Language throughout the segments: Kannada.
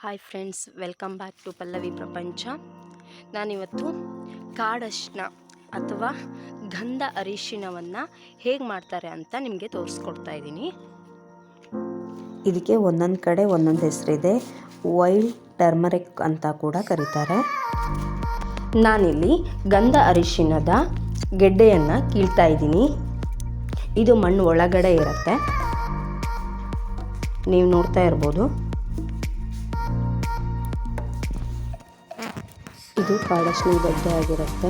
Hi friends welcome back to Pallavi Prapancha ನಾನಿವತ್ತು ಕಾಡಶ್ನ ಅಥವಾ ಗಂಧ ಅರಿಶಿಣವನ್ನು ಹೇಗೆ ಮಾಡ್ತಾರೆ ಅಂತ ನಿಮಗೆ ತೋರಿಸ್ಕೊಡ್ತಾ ಇದ್ದೀನಿ. ಇದಕ್ಕೆ ಒಂದೊಂದು ಕಡೆ ಒಂದೊಂದು ಹೆಸರಿದೆ. ವೈಲ್ಡ್ ಟರ್ಮರಿಕ್ ಅಂತ ಕೂಡ ಕರೀತಾರೆ. ನಾನಿಲ್ಲಿ ಗಂಧ ಅರಿಶಿಣದ ಗೆಡ್ಡೆಯನ್ನು ಕೀಳ್ತಾ ಇದ್ದೀನಿ. ಇದು ಮಣ್ಣು ಒಳಗಡೆ ಇರುತ್ತೆ. ನೀವು ನೋಡ್ತಾ ಇರ್ಬೋದು. ಇದು ಕಾಡಶ್ನಿ ಗಡ್ಡೆ ಆಗಿರುತ್ತೆ.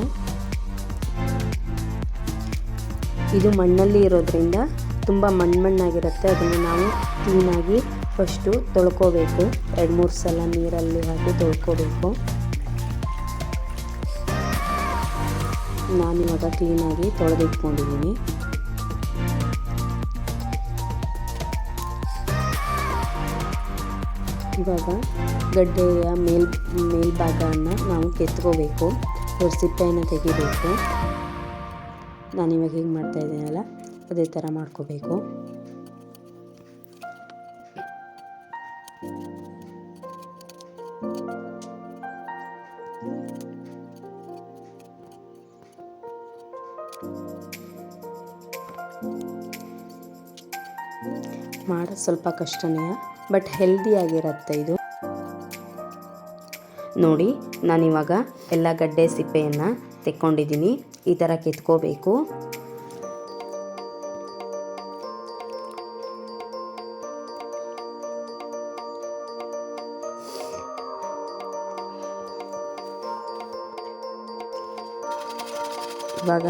ಇದು ಮಣ್ಣಲ್ಲಿ ಇರೋದ್ರಿಂದ ತುಂಬ ಮಣ್ಣು ಮಣ್ಣಾಗಿರುತ್ತೆ. ಅದನ್ನು ನಾವು ಕ್ಲೀನಾಗಿ ಫಸ್ಟು ತೊಳ್ಕೋಬೇಕು. ಎರಡು, ಮೂರು ಸಲ ನೀರಲ್ಲಿ ಹಾಕಿ ತೊಳ್ಕೋಬೇಕು. ನಾನಿವಾಗ ಕ್ಲೀನಾಗಿ ತೊಳೆದಿಟ್ಕೊಂಡಿದ್ದೀನಿ. ಇವಾಗ ಗಡ್ಡೆಯ ಮೇಲ್ ಮೇಲ್ಭಾಗವನ್ನು ನಾವು ಕೆತ್ಕೋಬೇಕು. ಅವ್ರ ಸಿಪ್ಪೆಯನ್ನು ತೆಗಿಬೇಕು ನಾನಿವಾಗ ಹೇಗೆ ಮಾಡ್ತಾ ಇದ್ದೀನಲ್ಲ, ಅದೇ ಥರ ಮಾಡ್ಕೋಬೇಕು. ಮಾಡೋದು ಸ್ವಲ್ಪ ಕಷ್ಟನೇ. ಬಟ್ ಹೆಲ್ದಿಯಾಗಿರುತ್ತೆ ಇದು. ನೋಡಿ, ನಾನಿವಾಗ ಎಲ್ಲ ಗಡ್ಡೆ ಸಿಪ್ಪೆಯನ್ನು ತೆಕ್ಕೊಂಡಿದ್ದೀನಿ. ಈ ಥರ ಕೆತ್ಕೋಬೇಕು. ಇವಾಗ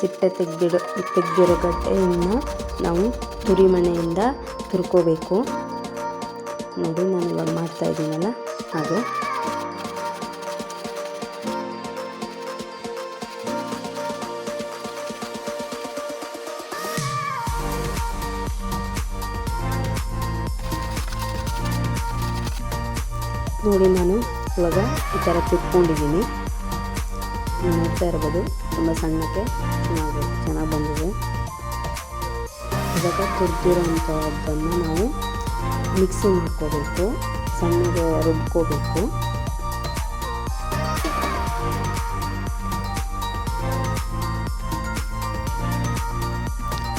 ಸಿಪ್ಪೆ ತೆಗೆದಿಡೋ, ತೆಗೆದಿರೋ ಗಡ್ಡೆಯನ್ನು ನಾವು ತುರಿಮಣೆಯಿಂದ ತುರ್ಕೋಬೇಕು. ನೋಡಿ ನಾನು ಇವಾಗ ಮಾಡ್ತಾ ಇದ್ದೀನಲ್ಲ? ಹಾಗೆ. ನೋಡಿ ನಾನು ಇವಾಗ ಈ ಥರ ತಿಕ್ಕೊಂಡಿದ್ದೀನಿ ನೋಡ್ತಾ ಇರ್ಬೋದು, ತುಂಬ ಸಣ್ಣಕ್ಕೆ ಚೆನ್ನಾಗಿ ಚೆನ್ನಾಗಿ ಬಂದಿದೆ. ಇವಾಗ ತುರಿದಿರೋಂಥದ್ದನ್ನು ನಾವು ಮಿಕ್ಸಿ ಮಾಡ್ಕೋಬೇಕು ಸಣ್ಣಗೆ ರುಬ್ಕೋಬೇಕು.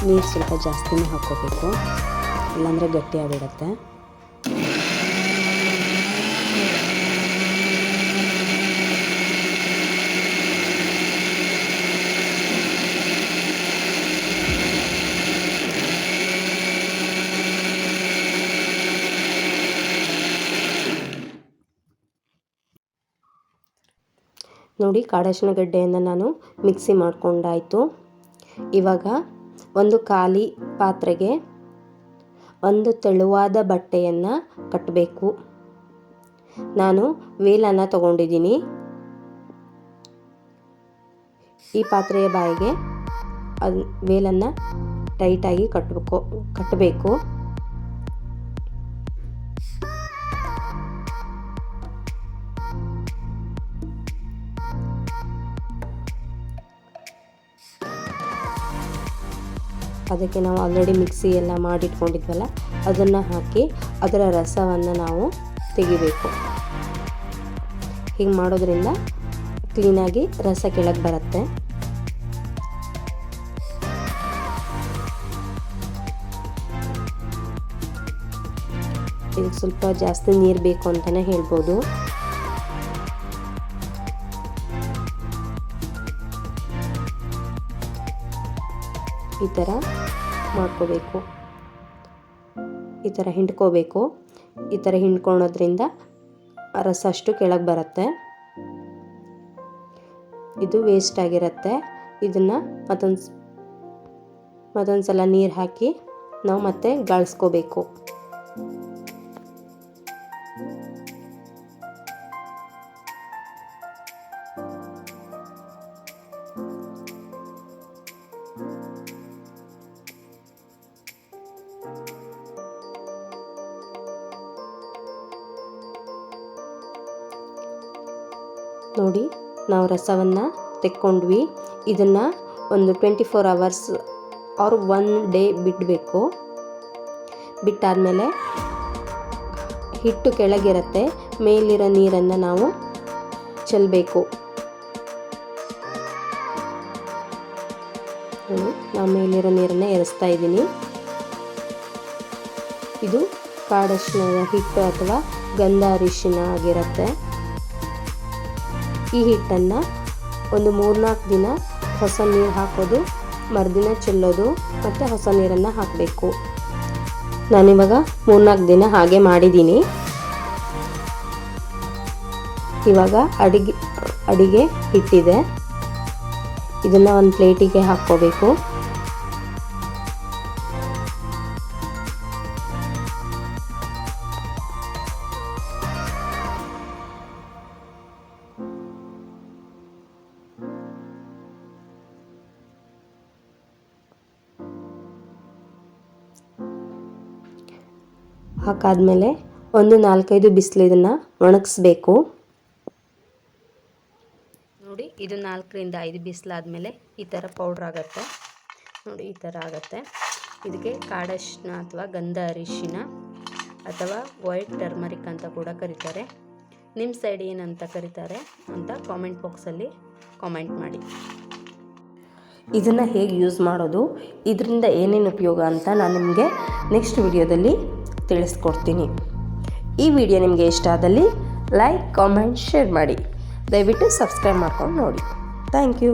ನೀರು ಸ್ವಲ್ಪ ಜಾಸ್ತಿನೇ ಹಾಕ್ಕೋಬೇಕು ಇಲ್ಲಾಂದರೆ ಗಟ್ಟಿ ಆಗಿಬಿಡುತ್ತೆ. ನೋಡಿ ಕಾಡಶಿನ ಗಡ್ಡೆಯನ್ನು ನಾನು ಮಿಕ್ಸಿ ಮಾಡಿಕೊಂಡಾಯಿತು. ಇವಾಗ ಒಂದು ಖಾಲಿ ಪಾತ್ರೆಗೆ ಒಂದು ತೆಳುವಾದ ಬಟ್ಟೆಯನ್ನು ಕಟ್ಟಬೇಕು ನಾನು ವೇಲನ್ನು ತಗೊಂಡಿದ್ದೀನಿ. ಈ ಪಾತ್ರೆಯ ಬಾಯಿಗೆ ಅದು ವೇಲನ್ನು ಟೈಟಾಗಿ ಕಟ್ಟಬೇಕು ಕಟ್ಟಬೇಕು. ಅದಕ್ಕೆ ನಾವು ಆಲ್ರೆಡಿ ಮಿಕ್ಸಿ ಎಲ್ಲ ಮಾಡಿಟ್ಕೊಂಡಿದ್ವಲ್ಲ, ಅದನ್ನು ಹಾಕಿ ಅದರ ರಸವನ್ನು ನಾವು ತೆಗಿಬೇಕು. ಹೀಗೆ ಮಾಡೋದ್ರಿಂದ ಕ್ಲೀನಾಗಿ ರಸ ಕೆಳಗೆ ಬರುತ್ತೆ. ಇದಕ್ಕೆ ಸ್ವಲ್ಪ ಜಾಸ್ತಿ ನೀರು ಬೇಕು ಅಂತಲೇ ಹೇಳ್ಬೋದು. ಈ ಥರ ಮಾಡ್ಕೋಬೇಕು. ಈ ಥರ ಹಿಂಡ್ಕೋಬೇಕು. ಈ ಥರ ಹಿಂಡ್ಕೊಳೋದ್ರಿಂದ ರಸ ಅಷ್ಟು ಕೆಳಗೆ ಬರುತ್ತೆ. ಇದು ವೇಸ್ಟ್ ಆಗಿರುತ್ತೆ. ಇದನ್ನು ಮತ್ತೊಂದು ಮತ್ತೊಂದು ಸಲ ನೀರು ಹಾಕಿ ನಾವು ಮತ್ತೆ ಗಾಳಿಸ್ಕೋಬೇಕು. ನೋಡಿ, ನಾವು ರಸವನ್ನು ತೆಕ್ಕೊಂಡ್ವಿ. ಇದನ್ನು ಒಂದು twenty four hours or one day ಬಿಡಬೇಕು. ಬಿಟ್ಟಾದಮೇಲೆ ಹಿಟ್ಟು ಕೆಳಗಿರುತ್ತೆ, ಮೇಲಿರೋ ನೀರನ್ನು ನಾವು ಚೆಲ್ಲಬೇಕು ನಾವು ಮೇಲಿರೋ ನೀರನ್ನು ಎರಸ್ತಾ ಇದ್ದೀನಿ. ಇದು ಕಾಡಶಿನ ಹಿಟ್ಟು ಅಥವಾ ಗಂಧ ಅರಿಶಿನ ಆಗಿರುತ್ತೆ. ಈ ಹಿಟ್ಟನ್ನು ಒಂದು ಮೂರ್ನಾಲ್ಕು ದಿನ ಹೊಸ ನೀರು ಹಾಕೋದು, ಮರುದಿನ ಚೆಲ್ಲೋದು ಮತ್ತು ಹೊಸ ನೀರನ್ನು ಹಾಕಬೇಕು. ನಾನಿವಾಗ ಮೂರ್ನಾಲ್ಕು ದಿನ ಹಾಗೆ ಮಾಡಿದ್ದೀನಿ. ಇವಾಗ ಅಡಿಗೆ ಅಡಿಗೆ ಹಿಟ್ಟಿದೆ. ಇದನ್ನು ಒಂದು ಪ್ಲೇಟಿಗೆ ಹಾಕ್ಕೋಬೇಕು. ಹಾಕಾದ್ಮೇಲೆ ಒಂದು ನಾಲ್ಕೈದು ಬಿಸಿಲು ಇದನ್ನು ಒಣಗಿಸ್ಬೇಕು. ನೋಡಿ, ಇದು ನಾಲ್ಕರಿಂದ ಐದು ಬಿಸಿಲಾದಮೇಲೆ ಈ ಥರ ಪೌಡ್ರ್ ಆಗುತ್ತೆ. ನೋಡಿ, ಈ ಥರ ಆಗುತ್ತೆ. ಇದಕ್ಕೆ ಕಾಡಶ್ನ ಅಥವಾ ಗಂಧ ಅರಿಶಿನ ಅಥವಾ ವೈಟ್ ಟರ್ಮರಿಕ್ ಅಂತ ಕೂಡ ಕರೀತಾರೆ. ನಿಮ್ಮ ಸೈಡ್ ಏನಂತ ಕರೀತಾರೆ ಅಂತ ಕಾಮೆಂಟ್ ಬಾಕ್ಸಲ್ಲಿ ಕಾಮೆಂಟ್ ಮಾಡಿ. ಇದನ್ನು ಹೇಗೆ ಯೂಸ್ ಮಾಡೋದು, ಇದರಿಂದ ಏನೇನು ಉಪಯೋಗ ಅಂತ ನಾನು ನಿಮಗೆ ನೆಕ್ಸ್ಟ್ ವಿಡಿಯೋದಲ್ಲಿ ತಿಳಿಸ್ಕೊಡ್ತೀನಿ. ಈ ವಿಡಿಯೋ ನಿಮಗೆ ಇಷ್ಟ ಆದಲ್ಲಿ ಲೈಕ್, ಕಾಮೆಂಟ್, ಶೇರ್ ಮಾಡಿ. ದಯವಿಟ್ಟು ಸಬ್ಸ್ಕ್ರೈಬ್ ಮಾಡ್ಕೊಂಡು ನೋಡಿ. Thank you.